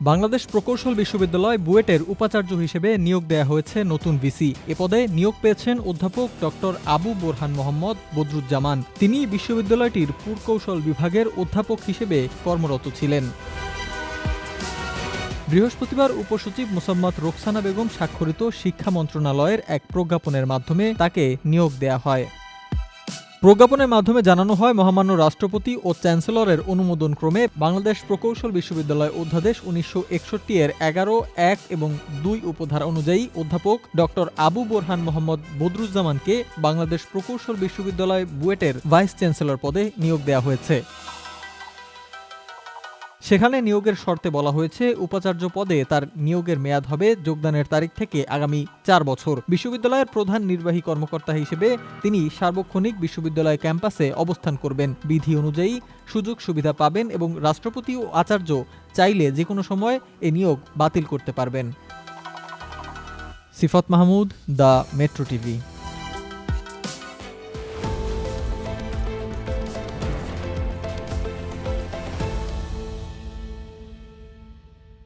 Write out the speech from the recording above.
বাংলাদেশ প্রকৌশল বিশ্ববিদ্যালয় বুয়েটের উপাচার্য হিসেবে নিয়োগ দেয়া হয়েছে নতুন ভিসি। এ পদে নিয়োগ পেয়েছেন অধ্যাপক ডক্টর আবু বোরহান মোহাম্মদ বদরুজ্জামান। তিনি বিশ্ববিদ্যালয়টির পুরকৌশল বিভাগের অধ্যাপক হিসেবে কর্মরত ছিলেন। বৃহস্পতিবার উপসচিব মোসাম্মদ রোকসানা বেগম স্বাক্ষরিত শিক্ষা মন্ত্রণালয়ের এক প্রজ্ঞাপনের মাধ্যমে তাকে নিয়োগ দেয়া হয়। প্রজ্ঞাপনের মাধ্যমে জানানো হয়, মহামান্য রাষ্ট্রপতি ও চ্যান্সেলরের অনুমোদন ক্রমে বাংলাদেশ প্রকৌশল বিশ্ববিদ্যালয় অধ্যাদেশ উনিশশো একষট্টি এর এগারো, এক এবং দুই উপধারা অনুযায়ী অধ্যাপক ডক্টর আবু বোরহান মোহাম্মদ বদরুজ্জামানকে বাংলাদেশ প্রকৌশল বিশ্ববিদ্যালয় বুয়েটের ভাইস চ্যান্সেলর পদে নিয়োগ দেওয়া হয়েছে। সেখানে নিয়োগের শর্তে বলা হয়েছে, উপাচার্য পদে তার নিয়োগের মেয়াদ হবে যোগদানের তারিখ থেকে আগামী চার বছর। বিশ্ববিদ্যালয়ের প্রধান নির্বাহী কর্মকর্তা হিসেবে তিনি সার্বক্ষণিক বিশ্ববিদ্যালয় ক্যাম্পাসে অবস্থান করবেন। বিধি অনুযায়ী সুযোগ সুবিধা পাবেন এবং রাষ্ট্রপতি ও আচার্য চাইলে যে কোনো সময় এ নিয়োগ বাতিল করতে পারবেন। Sifat Mahmud, the Metro TV.